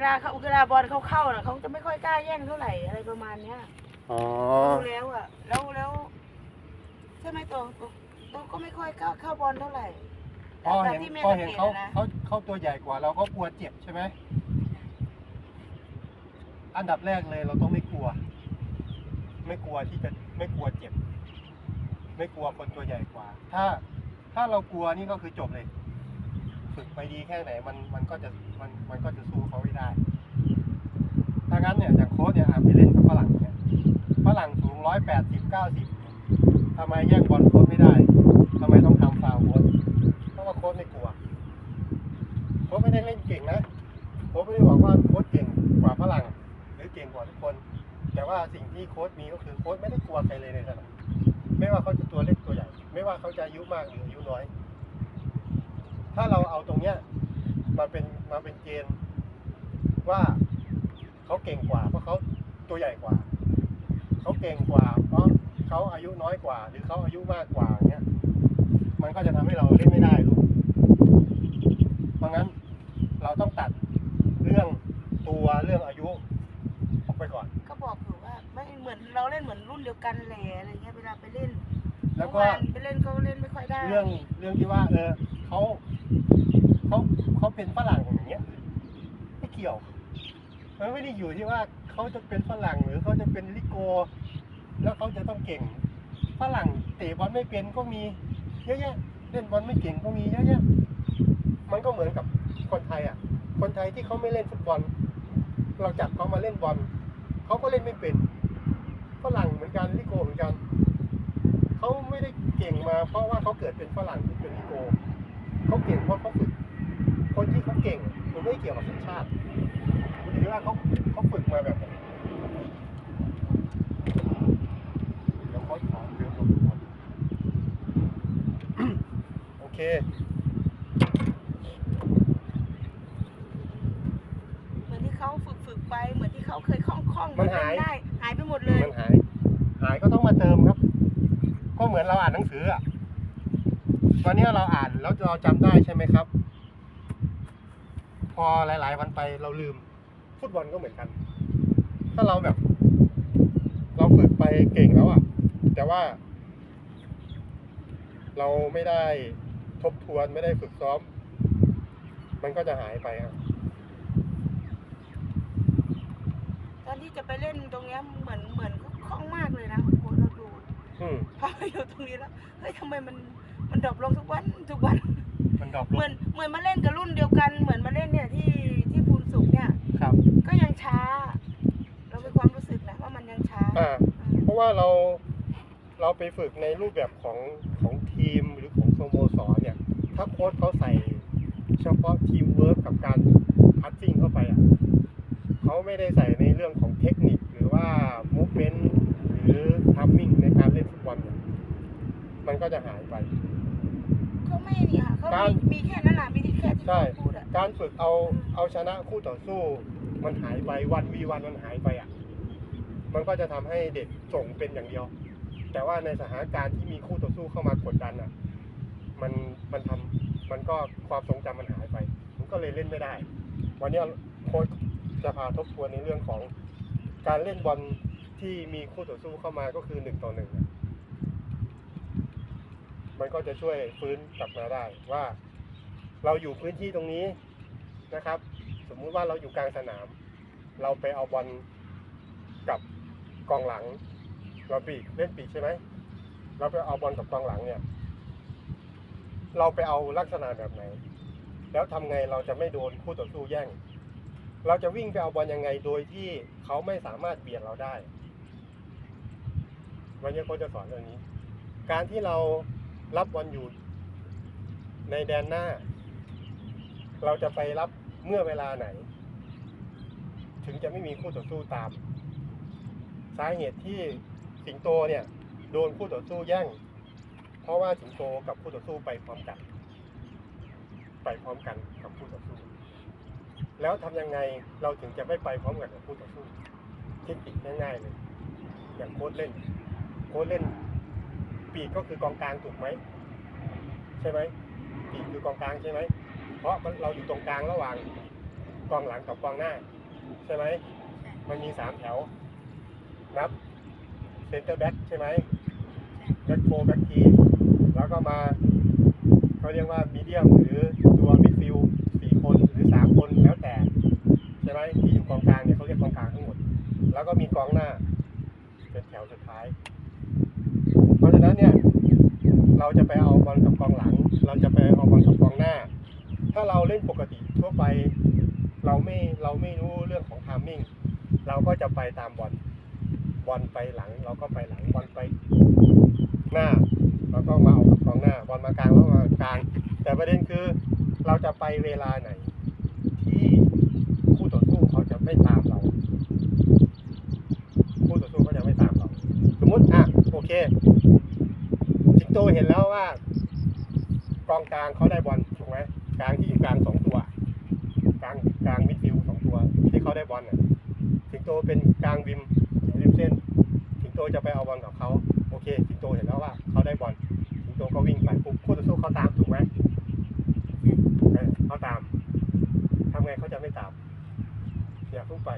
เวลาเขาเวลาบอลเขาเข้าน่ะเขาจะไม่ค่อยกล้าแย่งเท่าไหร่อะไรประมาณเนี้ยอ๋อ ดูแล้วอะ แล้วแล้วใช่ไหมตัวตัวตัวก็ไม่ค่อยเข้าเข้าบอลเท่าไหร่พอแต่เห็นที่แม่พอสังเห็นเกตเขานะเขาเขาตัวใหญ่กว่าเราก็กลัวเจ็บใช่ไหม อันดับแรกเลยเราต้องไม่กลัว ไม่กลัวที่จะไม่กลัวเจ็บ ไม่กลัวคนตัวใหญ่กว่า ถ้าถ้าเรากลัวนี่ก็คือจบเลย ฝึกไปดีแค่ไหนมันมันก็จะมันมันก็จะสู้เขาไม่ได้ ถ้างั้นเนี่ยอย่างโค้ชเนี่ยอาไปเล่นกับฝรั่งเนี่ยฝรั่งสูงร้อยแปดสิบเก้าสิบทำไมแย่งบอลโค้ชไม่ได้ทำไมต้องทำฟาวโค้ชเพราะว่าโค้ชไม่กลัวโค้ชไม่ได้เล่นเก่งนะโค้ชไม่ได้บอกว่าโค้ชเก่งกว่าฝรั่งหรือเก่งกว่าทุกคน แต่ว่าสิ่งที่โค้ชมีก็คือโค้ชไม่ได้กลัวใครเลยในสนามไม่ว่าเขาจะตัวเล็กตัวใหญ่ ไม่ว่าเขาจะอายุมากหรืออายุน้อย ถ้าเราเอาตรงเนี้ยมาเป็นมาเป็นเกณฑ์ว่าเขาเก่งกว่า เพราะเขาตัวใหญ่กว่า เขาเก่งกว่า เพราะเขาอายุน้อยกว่า หรือเขาอายุมากกว่าเนี้ยมันก็จะทำให้เราเล่นไม่ได้ลูกเพราะงั้นเราต้องตัดเรื่องตัวเรื่องอายุออกไปก่อน ก็บอกอยู่ว่าไม่เหมือนเราเล่นเหมือนรุ่นเดียวกันแหละอะไรเงี้ยเวลาไปเล่นแล้วก็เมื่อานไปเล่นเขาเล่นไม่ค่อยได้ เรื่องเรื่องที่ว่าเออเขาเขา เป็นฝรั่งอย่างเงี้ยไม่เกี่ยวมันไม่ได้อยู่ที่ว่าเขาจะเป็นฝรั่งหรือเขาจะเป็นลิโก แล้วเขาจะต้องเก่งฝรั่งเตะบอลไม่เป็นก็มีเยอะแยะเล่นบอลไม่เก่งก็มีเยอะแยะมันก็เหมือนกับคนไทยอะ คนไทยที่เขาไม่เล่นฟุตบอล เราจับเขามาเล่นบอลเขาก็เล่นไม่เป็นฝรั่งเหมือนกันลิโกเหมือนกันเขาไม่ได้เก่งมาเพราะว่าเขาเกิดเป็นฝรั่งหรือเป็นลิโกเขาเก่งเพราะเขาฝึก คนที่เขาเก่งมันไม่ได้เกี่ยวกับสัญชาติมันอยู่ที่ว่าเขาเขาฝึกมาแบบไหนเดี๋ยวเขาขอเดี๋ยวผมก่อนโอเคเหมือนที่เขาฝึกฝึกไปเหมือนที่เขาเคยคล่องคล่องมันหายได้หายไปหมดเลยมันหายหายก็ต้องมาเติมครับ ก็เหมือนเราอ่านหนังสืออะตอนนี้เราอ่านแล้วเราจำได้ใช่ไหมครับ พอหลาย ๆ วันไปเราลืม ฟุตบอลก็เหมือนกัน ถ้าเราแบบ เราฝึกไปเก่งแล้วอะแต่ว่า เราไม่ได้ทบทวนไม่ได้ฝึกซ้อม มันก็จะหายไปครับตอนที่จะไปเล่นตรงเนี้ยเหมือนเหมือนเขาคล่องมากเลยนะโค้ชเราดูอืม พอไปอยู่ตรงนี้แล้วเฮ้ยทำไมมัน มันดรอปลงทุกวันทุกวัน มันดรอปลเหมืองนเหมือนมาเล่นกับรุ่นเดียวกัน เหมือนมาเล่นเนี่ยที่ที่ภูนสุขเนี่ย ครับก็ยังช้า เรามีความรู้สึกนะว่ามันยังช้าอ่าเออเพราะว่าเราเราไปฝึกในรูปแบบของของทีมหรือของสโมสรเนี่ย ถ้าโค้ชเขาใส่เฉพาะทีมเวิร์กกับการพัดซิ่งเข้าไปอะเขาไม่ได้ใส่ในเรื่องของเทคนิคหรือว่ามูฟเมนต์หรือทัมมิ่งในการเล่นฟุตบอลเนี่ย มันก็จะหายไป เขาไม่นี่ค่ะเขาการมีมีแค่นั้นแหละมีที่แค่ที่ใช่ เขาพูดอะการฝึกเอาเอาชนะคู่ต่อสู้ มันหายไปวันวีวันมันหายไปอะ มันก็จะทำให้เด็กส่งเป็นอย่างเดียว แต่ว่าในสถานการณ์ที่มีคู่ต่อสู้เข้ามากดดันอะ มันมันทำมันก็ความทรงจำมันหายไป มันก็เลยเล่นไม่ได้ วันนี้โค้ชจะพาทบทวนในเรื่องของการเล่นบอลที่มีคู่ต่อสู้เข้ามาก็คือหนึ่งต่อหนึ่งอะ มันก็จะช่วยฟื้นกลับมาได้ว่า เราอยู่พื้นที่ตรงนี้นะครับ สมมุติว่าเราอยู่กลางสนาม เราไปเอาบอลกับกองหลัง เราปีกเล่นปีกใช่ไหมเราไปเอาบอลกับกองหลังเนี่ย เราไปเอาลักษณะแบบไหน แล้วทำไงเราจะไม่โดนคู่ต่อสู้แย่ง เราจะวิ่งไปเอาบอลยังไงโดยที่เขาไม่สามารถเบียดเราได้วันนี้โค้ชจะสอนเรื่องนี้ การที่เรา รับบอลอยู่ ในแดนหน้า เราจะไปรับเมื่อเวลาไหน ถึงจะไม่มีคู่ต่อสู้ตาม สาเหตุที่สิงโตเนี่ย โดนคู่ต่อสู้แย่ง เพราะว่าสิงโตกับคู่ต่อสู้ไปพร้อมกัน ไปพร้อมกันกับคู่ต่อสู้ แล้วทำยังไงเราถึงจะไม่ไปพร้อมกันกับคู่ต่อสู้เทคนิคง่ายๆเลยอย่างโค้ดเล่น โค้ดเล่น ปีกก็คือกองกลางถูกไหมใช่ไหมปีกคือกองกลางใช่ไหมเพราะเราอยู่ตรงกลางระหว่างกองหลังกับกองหน้า ใช่ไหมมันมีสามแถวนับเซนเตอร์แบ็กใช่ไหมแบ็กโฟแบ็กทีแล้วก็มาเขาเรียกว่ามีเดียมหรือตัวมิดฟิลสี่คนหรือสามคนแล้วแต่ใช่ไหมที่อยู่กองกลางเนี่ยเขาเรียกกองกลางทั้งหมด แล้วก็มีกองหน้าเป็นแถวสุดท้าย เพราะฉะนั้นเนี่ยเราจะไปเอาบอลกับกองหลัง เราจะไปเอาบอลกับกองหน้า ถ้าเราเล่นปกติทั่วไป เราไม่เราไม่รู้เรื่องของทามมิ่งเราก็จะไปตามบอลบอลไปหลัง เราก็ไปหลังบอลไปหน้าเราก็มาเอากับกองหน้าบอลมากลางเราก็มากลาง แต่ประเด็นคือเราจะไปเวลาไหน ที่คู่ต่อสู้เขาจะไม่ตามเรา คู่ต่อสู้เขาจะไม่ตามเรา สมมติอะโอเค สิงโตเห็นแล้วว่ากองกลางเขาได้บอลถูกไหมกลางที่อยู่กลางสองตัว กลางกลางมิดฟิลด์สองตัว ที่เขาได้บอลน่ะสิงโตเป็นกลางวิมริมเส้น สิงโตจะไปเอาบอลกับเขาโอเค สิงโตเห็นแล้วว่าเขาได้บอล สิงโตก็วิ่งไปปุ๊บคู่ต่อสู้เขาตามถูกไหมเออเขาตามทำไงเขาจะไม่ตามอย่าเพิ่งไป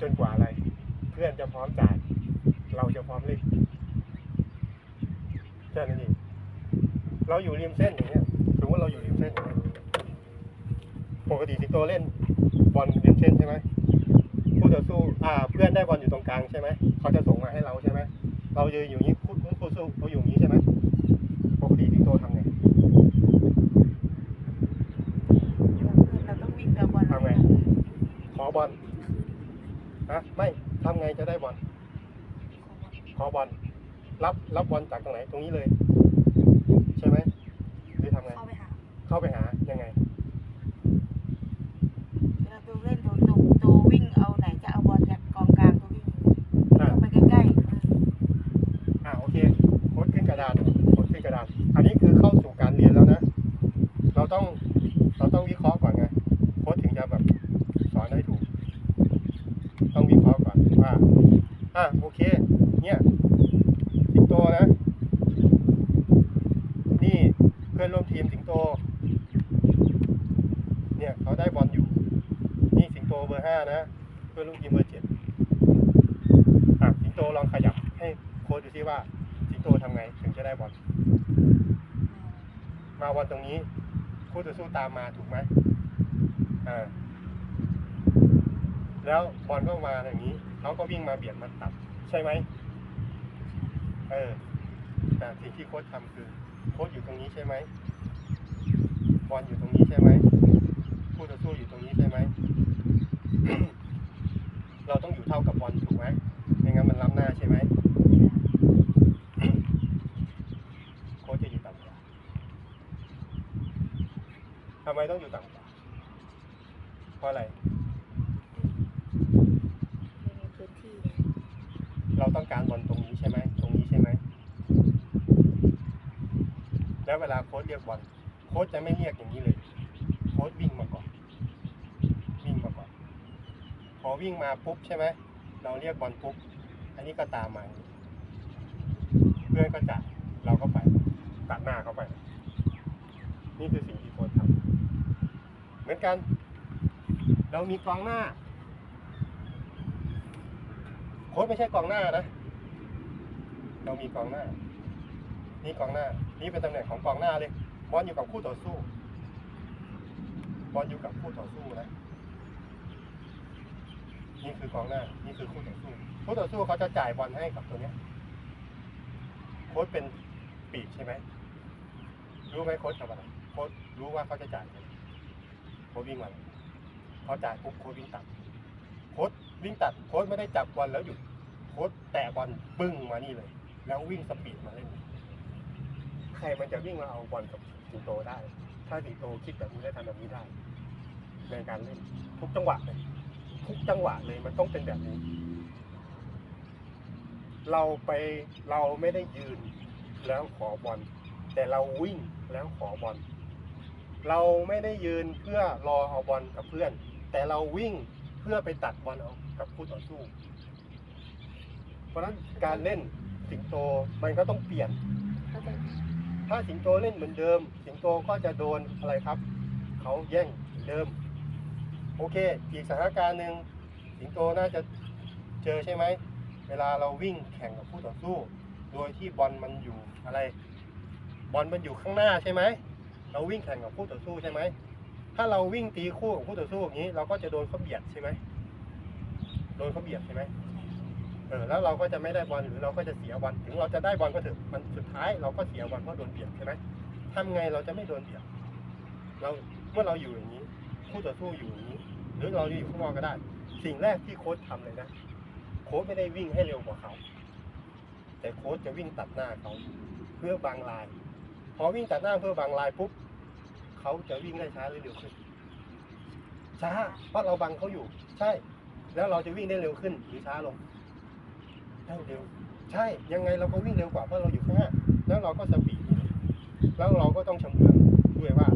จนกว่าอะไร เพื่อนจะพร้อมจ่าย เราจะพร้อมเล่นแค่นั้นเอง เราอยู่ริมเส้นอย่างเงี้ยสมมติเราอยู่ริมเส้นอย่างเงี้ยปกติสิงโตเล่นบอลริมเส้นใช่ไหมคู่ต่อสู้อ่าเพื่อนได้บอลอยู่ตรงกลางใช่ไหมเขาจะส่งมาให้เราใช่ไหมเรายืนอยู่อย่างนี้คู่คู่สู้เขาอยู่อย่างนี้ใช่ไหมปกติสิงโตทำไงเราต้องวิ่งกับบอลทำไงขอบอลฮะไม่ทำไงจะได้บอลขอบอลรับรับบอลจากตรงไหนตรงนี้เลย ใช่ไหม เข้าไปหายังไงเราตัวเล่นตัวตัวตัววิ่งเอาไหนจะเอาบอลจากกองกลางตัววิ่งเข้าไปใกล้อ่าโอเคโค้ดขึ้นกระดานโค้ดขึ้นกระดาน อันนี้คือเข้าสู่การเรียนแล้วนะ เราต้องเราต้องวิเคราะห์ก่อนไงโค้ดถึงจะแบบสอนได้ถูก ต้องวิเคราะห์ก่อนว่าอะโอเค เนี่ยสิงโตนะ นี่เพื่อนร่วมทีมสิงโต เนี่ยเขาได้บอลอยู่ นี่สิงโตเบอร์ห้านะ เพื่อนร่วมทีมเบอร์เจ็ดอะสิงโตลองขยับให้โค้ดดูซิว่าสิงโตทำไงถึงจะได้บอลมาบอลตรงนี้คู่ต่อสู้ตามมาถูกไหมอ่าแล้วบอลก็มาอย่างนี้เขาก็วิ่งมาเบียดมาตัดใช่ไหมเออแต่สิ่งที่โค้ชทำคือ โค้ชอยู่ตรงนี้ใช่ไหมบอลอยู่ตรงนี้ใช่ไหมคู่ต่อสู้อยู่ตรงนี้ใช่ไหม เราต้องอยู่เท่ากับบอลถูกไหมไม่งั้นมันล้ำหน้าใช่ไหม โค้ชจะอยู่ต่ำกว่าทำไม ต้องอยู่ต่ำกว่าเพราะอะไรไม่มีพื้นที่เราต้องการบอลตรงนี้ใช่ไหมตรงนี้ใช่ไหม แล้วเวลาโค้ชเรียกบอลโค้ชจะไม่เรียกอย่างนี้เลย โค้ชวิ่งมาก่อน วิ่งมาก่อน พอวิ่งมาปุ๊บใช่ไหม เราเรียกบอลปุ๊บ อันนี้ก็ตามมาอย่างนี้เพื่อนก็จัด เราก็ไป ตัดหน้าเข้าไป นี่คือสิ่งที่ โค้ชทำเหมือนกัน เรามีกองหน้า โค้ชไม่ใช่กองหน้านะ เรามีกองหน้า นี่กองหน้า นี่เป็นตำแหน่งของกองหน้าเลย บอลอยู่กับคู่ต่อสู้ บอลอยู่กับคู่ต่อสู้นะ นี่คือกองหน้า นี่คือคู่ต่อสู้ คู่ต่อสู้เขาจะจ่ายบอลให้กับตัวเนี้ย โค้ชเป็นปีกใช่ไหมรู้ไหมโค้ชทำอะไรโค้ชรู้ว่าเขาจะจ่าย โค้ชวิ่งมาเลยเขาจ่ายปุ๊บโค้ชวิ่งตัดโค้ชวิ่งตัดโค้ชไม่ได้จับบอลแล้วหยุดโค้ชแตะบอลปึ้งมานี่เลย แล้ววิ่งสปีดมาเล่นใครมันจะวิ่งมาเอาบอลกับสิงโตได้ ถ้าสิงโตคิดแบบนี้ได้ทำแบบนี้ได้ ในการเล่นทุกจังหวะเลยทุกจังหวะเลยมันต้องเป็นแบบนี้ เราไปเราไม่ได้ยืนแล้วขอบอลแต่เราวิ่งแล้วขอบอล เราไม่ได้ยืนเพื่อรอเอาบอลกับเพื่อน แต่เราวิ่งเพื่อไปตัดบอลเอากับคู่ต่อสู้ เพราะฉะนั้นการเล่นสิงโตมันก็ต้องเปลี่ยน ถ้าสิงโตเล่นเหมือนเดิม สิงโตก็จะโดนอะไรครับ เขาแย่งเดิม โอเค อีกสถานการณ์หนึ่งสิงโตน่าจะเจอใช่ไหม เวลาเราวิ่งแข่งกับคู่ต่อสู้ โดยที่บอลมันอยู่อะไร บอลมันอยู่ข้างหน้าใช่ไหม เราวิ่งแข่งกับคู่ต่อสู้ใช่ไหมถ้าเราวิ่งตีคู่กับคู่ต่อสู้อย่างนี้ เราก็จะโดนเขาเบียดใช่ไหมโดนเขาเบียดใช่ไหมเออแล้วเราก็จะไม่ได้บอลหรือเราก็จะเสียบอลถึงเราจะได้บอลก็เถอะมันสุดท้ายเราก็เสียบอลเพราะโดนเบียดใช่ไหมทำไงเราจะไม่โดนเบียดเราเมื่อเราอยู่อย่างนี้ คู่ต่อสู้อยู่อย่างนี้ หรือเราอยู่ข้างนอกก็ได้ สิ่งแรกที่โค้ชทำเลยนะโค้ชไม่ได้วิ่งให้เร็วกว่าเขา แต่โค้ชจะวิ่งตัดหน้าเขา เพื่อบางลาย พอวิ่งตัดหน้าเพื่อบางลายปุ๊บเขาจะวิ่งได้ช้าหรือเร็วขึ้น ช้า เพราะเราบังเขาอยู่ ใช่ แล้วเราจะวิ่งได้เร็วขึ้นหรือช้าลงได้เร็ว ใช่ ยังไงเราก็วิ่งเร็วกว่าเพราะเราอยู่ข้างหน้า แล้วเราก็สปีด แล้วเราก็ต้องชำเลืองด้วยว่า